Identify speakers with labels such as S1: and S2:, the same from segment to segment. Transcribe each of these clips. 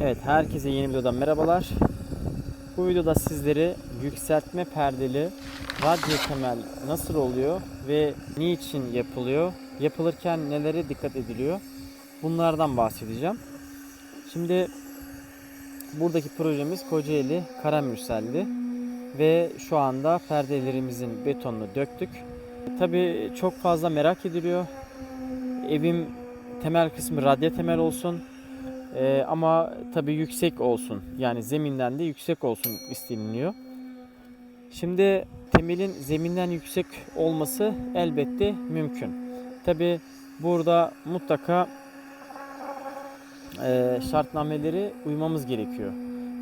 S1: Evet, herkese yeni videodan merhabalar. Bu videoda sizlere yükseltme perdeli radyo temel nasıl oluyor ve niçin yapılıyor, yapılırken nelere dikkat ediliyor bunlardan bahsedeceğim. Şimdi buradaki projemiz Kocaeli Karamürsel'di ve şu anda perdelerimizin betonunu döktük. Tabii çok fazla merak ediliyor. Evim temel kısmı radyo temel olsun. Ee, ama tabii yüksek olsun. Yani zeminden de yüksek olsun isteniliyor. Şimdi temelin zeminden yüksek olması elbette mümkün. Tabii burada mutlaka e, şartnameleri uymamız gerekiyor.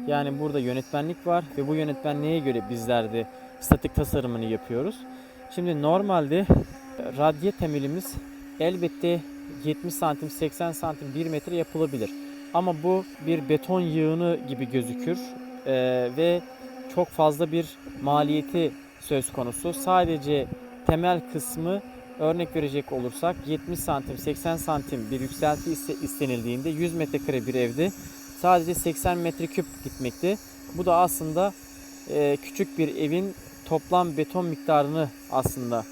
S1: Yani burada yönetmenlik var ve bu yönetmenliğe göre bizler de statik tasarımını yapıyoruz. Şimdi normalde radye temelimiz elbette 70 santim, 80 santim, 1 metre yapılabilir. Ama bu bir beton yığını gibi gözükür Ee, ve çok fazla bir maliyeti söz konusu. Sadece temel kısmı örnek verecek olursak 70 santim, 80 santim bir yükselti iste- istenildiğinde 100 metrekare bir evde sadece 80 metreküp gitmekte. Bu da aslında e, küçük bir evin toplam beton miktarını aslında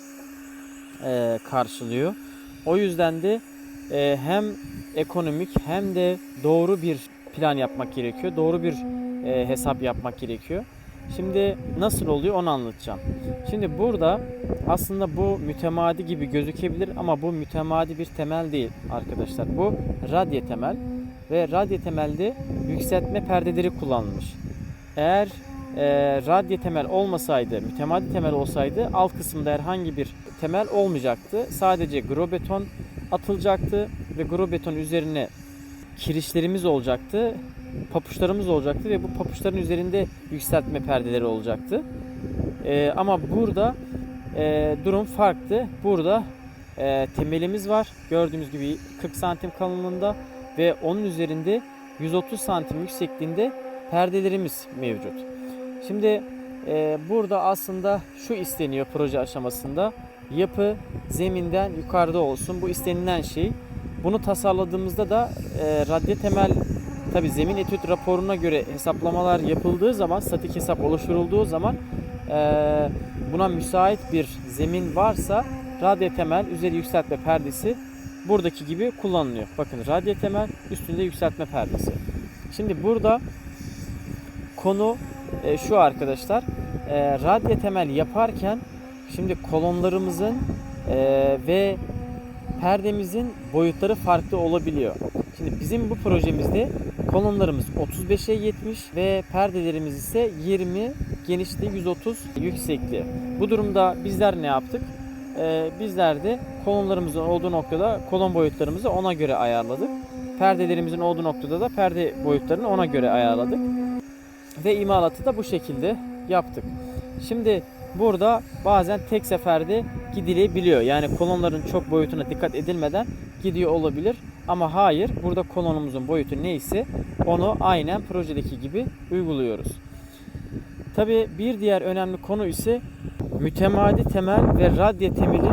S1: e, karşılıyor. O yüzden de e, hem ekonomik hem de doğru bir plan yapmak gerekiyor. Doğru bir e, hesap yapmak gerekiyor. Şimdi nasıl oluyor onu anlatacağım. Şimdi burada aslında bu mütemadi gibi gözükebilir ama bu mütemadi bir temel değil arkadaşlar. Bu radye temel ve radye temelde yükseltme perdeleri kullanılmış. Eğer e, radye temel olmasaydı, mütemadi temel olsaydı alt kısımda herhangi bir temel olmayacaktı. Sadece grobeton atılacaktı ve grobeton üzerine kirişlerimiz olacaktı, papuçlarımız olacaktı ve bu papuçların üzerinde yükseltme perdeleri olacaktı. Ee, ama burada e, durum farklı. Burada e, temelimiz var. Gördüğümüz gibi 40 santim kalınlığında ve onun üzerinde 130 santim yüksekliğinde perdelerimiz mevcut. Şimdi e, burada aslında şu isteniyor proje aşamasında. Yapı zeminden yukarıda olsun. Bu istenilen şey. Bunu tasarladığımızda da e, radye temel tabi zemin etüt raporuna göre hesaplamalar yapıldığı zaman statik hesap oluşturulduğu zaman e, buna müsait bir zemin varsa radye temel üzeri yükseltme perdesi buradaki gibi kullanılıyor. Bakın radye temel üstünde yükseltme perdesi. Şimdi burada konu e, şu arkadaşlar. E, radye temel yaparken şimdi kolonlarımızın e, ve perdemizin boyutları farklı olabiliyor. Şimdi bizim bu projemizde kolonlarımız 35'e 70 ve perdelerimiz ise 20 genişliği 130 yüksekliği. Bu durumda bizler ne yaptık? Ee, bizler de kolonlarımızın olduğu noktada kolon boyutlarımızı ona göre ayarladık. Perdelerimizin olduğu noktada da perde boyutlarını ona göre ayarladık. Ve imalatı da bu şekilde yaptık. Şimdi burada bazen tek seferde gidilebiliyor. Yani kolonların çok boyutuna dikkat edilmeden gidiyor olabilir. Ama hayır burada kolonumuzun boyutu neyse onu aynen projedeki gibi uyguluyoruz. Tabi bir diğer önemli konu ise mütemadi temel ve radye temeli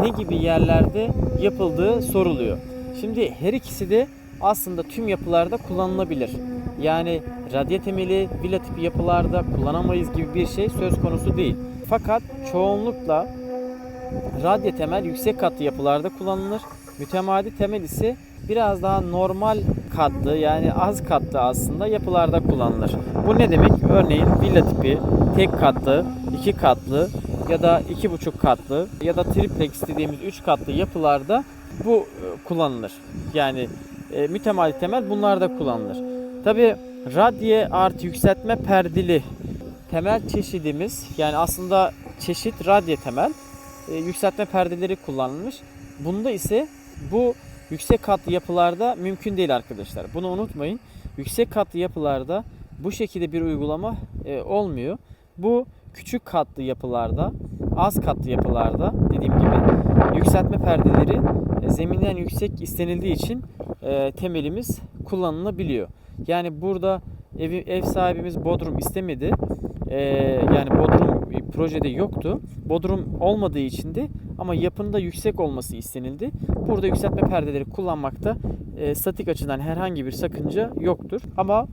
S1: ne gibi yerlerde yapıldığı soruluyor. Şimdi her ikisi de aslında tüm yapılarda kullanılabilir. Yani radye temeli villa tipi yapılarda kullanamayız gibi bir şey söz konusu değil. Fakat çoğunlukla radye temel yüksek katlı yapılarda kullanılır. Mütemadi temel ise biraz daha normal katlı yani az katlı aslında yapılarda kullanılır. Bu ne demek? Örneğin villa tipi tek katlı, iki katlı ya da iki buçuk katlı ya da triplex dediğimiz üç katlı yapılarda bu e, kullanılır. Yani e, mütemadi temel bunlarda kullanılır. Tabi radye artı yükseltme perdeli temel çeşidimiz yani aslında çeşit radye temel e, yükseltme perdeleri kullanılmış. Bunda ise bu yüksek katlı yapılarda mümkün değil arkadaşlar. Bunu unutmayın. Yüksek katlı yapılarda bu şekilde bir uygulama e, olmuyor. Bu küçük katlı yapılarda, az katlı yapılarda dediğim gibi yükseltme perdeleri e, zeminden yüksek istenildiği için e, temelimiz kullanılabiliyor. Yani burada ev, ev sahibimiz bodrum istemedi. E, yani bodrum projede yoktu. Bodrum olmadığı için de ama yapının da yüksek olması istenildi. Burada yükseltme perdeleri kullanmakta e, statik açıdan herhangi bir sakınca yoktur. Ama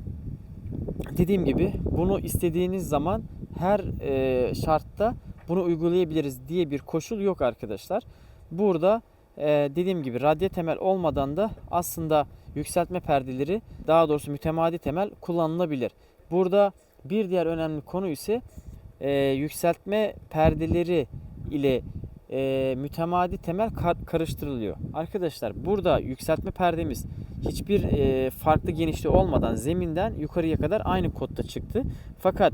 S1: dediğim gibi bunu istediğiniz zaman her e, şartta bunu uygulayabiliriz diye bir koşul yok arkadaşlar. Burada e, dediğim gibi radye temel olmadan da aslında yükseltme perdeleri daha doğrusu mütemadi temel kullanılabilir. Burada bir diğer önemli konu ise e, yükseltme perdeleri ile e, mütemadi temel kar- karıştırılıyor. Arkadaşlar burada yükseltme perdemiz hiçbir e, farklı genişliği olmadan zeminden yukarıya kadar aynı kodda çıktı. Fakat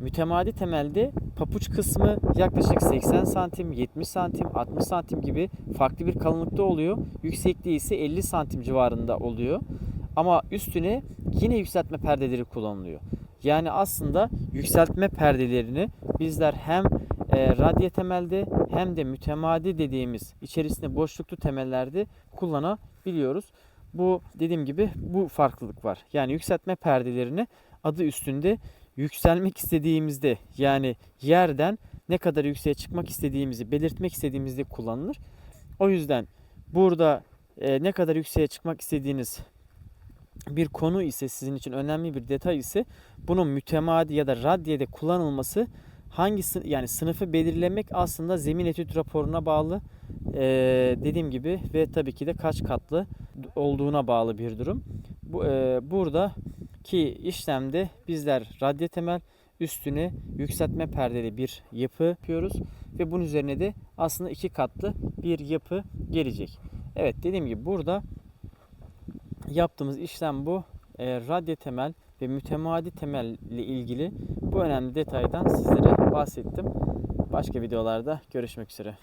S1: mütemadi temelde papuç kısmı yaklaşık 80 santim, 70 santim, 60 santim gibi farklı bir kalınlıkta oluyor. Yüksekliği ise 50 santim civarında oluyor. Ama üstüne yine yükseltme perdeleri kullanılıyor. Yani aslında yükseltme perdelerini bizler hem e, radye temelde hem de mütemadi dediğimiz içerisinde boşluklu temellerde kullanabiliyoruz. Bu dediğim gibi bu farklılık var. Yani yükseltme perdelerini adı üstünde yükselmek istediğimizde yani yerden ne kadar yükseğe çıkmak istediğimizi belirtmek istediğimizde kullanılır. O yüzden burada e, ne kadar yükseğe çıkmak istediğiniz bir konu ise sizin için önemli bir detay ise bunun mütemadi ya da radyede kullanılması hangisi yani sınıfı belirlemek aslında zemin etüt raporuna bağlı Ee, dediğim gibi ve tabii ki de kaç katlı olduğuna bağlı bir durum. Bu e, buradaki işlemde bizler radye temel üstüne yükseltme perdeli bir yapı yapıyoruz ve bunun üzerine de aslında iki katlı bir yapı gelecek. Evet dediğim gibi burada yaptığımız işlem bu. Ee, e, radya temel ve mütemadi temel ile ilgili bu önemli detaydan sizlere bahsettim. Başka videolarda görüşmek üzere.